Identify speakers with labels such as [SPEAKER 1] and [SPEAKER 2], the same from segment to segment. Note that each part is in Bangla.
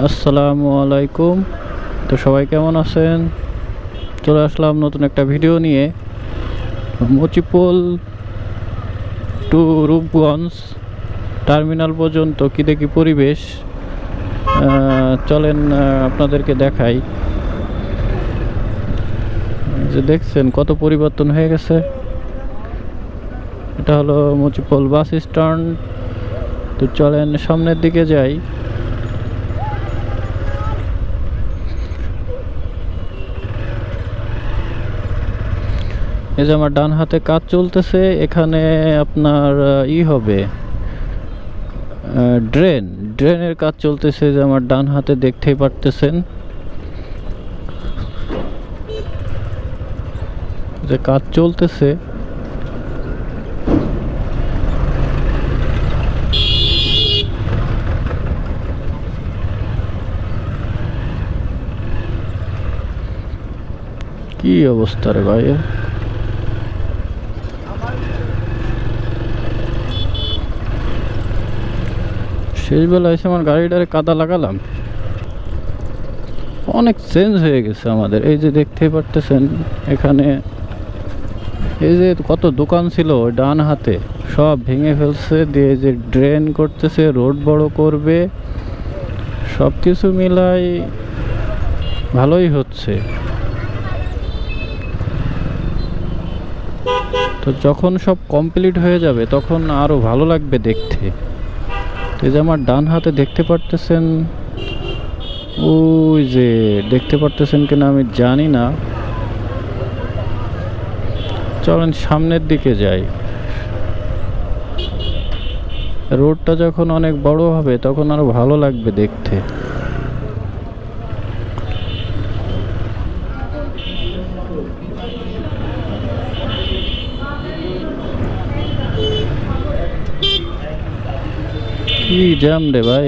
[SPEAKER 1] আসসালামু আলাইকুম। তো সবাই কেমন আছেন? চলে আসলাম নতুন একটা ভিডিও নিয়ে। মুচিপোল টু রূপগঞ্জ টার্মিনাল পর্যন্ত কী দেখি পরিবেশ। চলেন আপনাদেরকে দেখাই। যে দেখছেন কত পরিবর্তন হয়ে গেছে। এটা হলো মুচিপোল বাস স্ট্যান্ড। তো চলেন সামনের দিকে যাই। এই যে আমার ডান হাতে কাজ চলতেছে, এখানে আপনার ই হবে ড্রেন। ড্রেনের কাজ চলতেছে যে আমার ডান হাতে দেখতেই পারতেছেন। যে কাজ চলতেছে, কি অবস্থা রে ভাই? এর? শেষ বেলা এসে আমার গাড়িটারে কাদা লাগালাম। অনেক চেঞ্জ হয়ে গেছে আমাদের। এই যে দেখতেই পারতেছেন, এখানে এই যে কত দোকান ছিল ডান হাতে, সব ভেঙে ফেলছে, দিয়ে যে ড্রেন করতেছে রোড বড় করবে সব কিছু মিলাই ভালোই হচ্ছে। তো যখন সব কমপ্লিট হয়ে যাবে, তখন আরও ভালো লাগবে দেখতে। এই যে আমার ডান হাতে দেখতে পারতেছেন, ওই যে দেখতে পারতেছেন কিনা আমি জানি না। চলেন সামনের দিকে যাই। রোডটা যখন অনেক বড় হবে, তখন আরও ভালো লাগবে দেখতে। কি জ্যাম রে ভাই?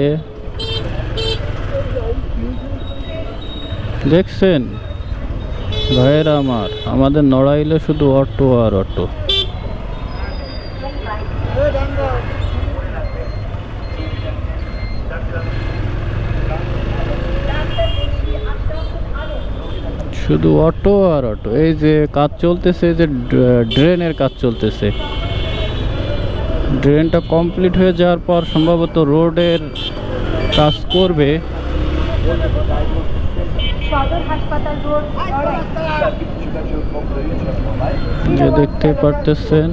[SPEAKER 1] দেখছেন? ভাইয়েরা আমার, আমাদের নড়াইলে শুধু অটো আর অটো। শুধু অটো আর অটো, এই যে কাজ চলতেছে যে ড্রেনের কাজ চলতেছে। ড্রেনটা কমপ্লিট হয়ে যাওয়ার পর সম্ভবত রোডের কাজ করবে। যে দেখতে পারতেছেন।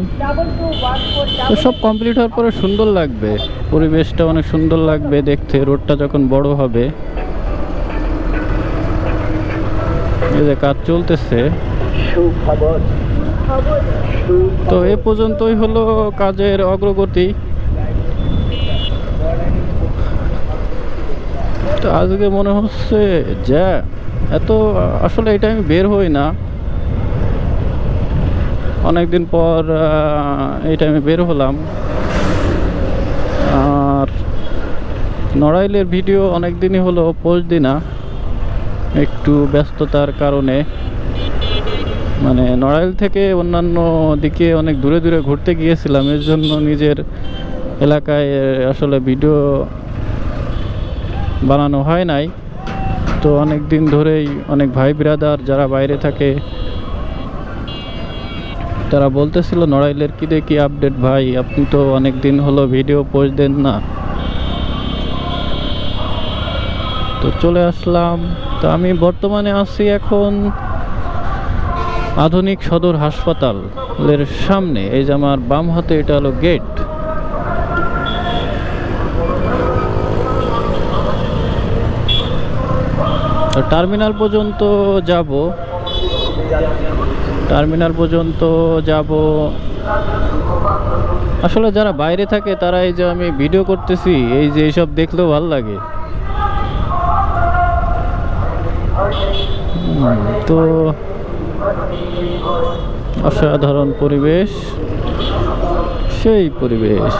[SPEAKER 1] তো সব কমপ্লিট হওয়ার পরে সুন্দর লাগবে। পরিবেশটা অনেক সুন্দর লাগবে দেখতে রোডটা যখন বড় হবে। এই যে কাজ চলতেছে। তো এ পর্যন্তই হলো কাজের অগ্রগতি। তো আজকে মনে হচ্ছে যা এত, আসলে এটা আমি বের হই না। অনেকদিন পর এই টাইমে বের হলাম। আর নড়াইলের ভিডিও অনেক দিনই হলো পোস্ট দিই না একটু ব্যস্ততার কারণে। মানে নড়াইল থেকে অন্যান্য দিকে অনেক দূরে দূরে ঘুরতে গিয়েছিলাম, এর জন্য নিজের এলাকায় আসলে ভিডিও বানানো হয় নাই। তো অনেক দিন ধরেই অনেক ভাই ব্রাদার যারা বাইরে থাকে, তারা বলতেছিল, নড়াইলের কি দেখি আপডেট ভাই, আপনি তো অনেক দিন হলো ভিডিও পোস্ট দেন না। তো চলে আসলাম। তো আমি বর্তমানে আছি এখন আধুনিক সদর হাসপাতালের সামনে, এই যে আমার বাম হাতে এটা হলো গেট। টার্মিনাল পর্যন্ত যাব। টার্মিনাল পর্যন্ত যাব। আসলে যারা বাইরে থাকে তারা এই যে আমি ভিডিও করতেছি, এই যে এইসব দেখলেও ভালো লাগে। তো অসাধারণ পরিবেশ, সেই পরিবেশ।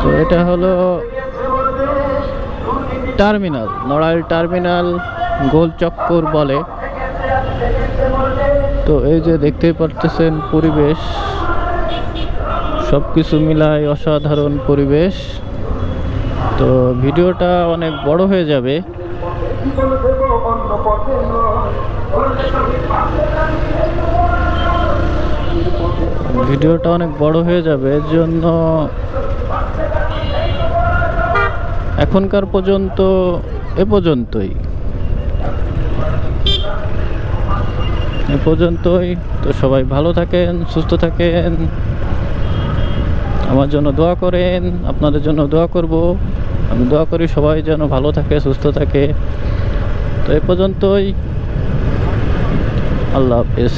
[SPEAKER 1] তো এটা হলো টার্মিনাল, নড়াইল টার্মিনাল গোল চক্কর বলে। তো এই যে দেখতেই পারতেছেন পরিবেশ সব কিছু মিলায় অসাধারণ পরিবেশ। তো ভিডিওটা অনেক বড় হয়ে যাবে। ভিডিওটা অনেক বড় হয়ে যাবে, এর জন্য এখনকার পর্যন্ত, এ পর্যন্তই। এ পর্যন্তই। তো সবাই ভালো থাকেন, সুস্থ থাকেন। আমার জন্য দোয়া করেন, আপনাদের জন্য দোয়া করব। আমি দোয়া করি সবাই যেন ভালো থাকে সুস্থ থাকে। তো এ পর্যন্তই। আল্লাহ হাফেজ।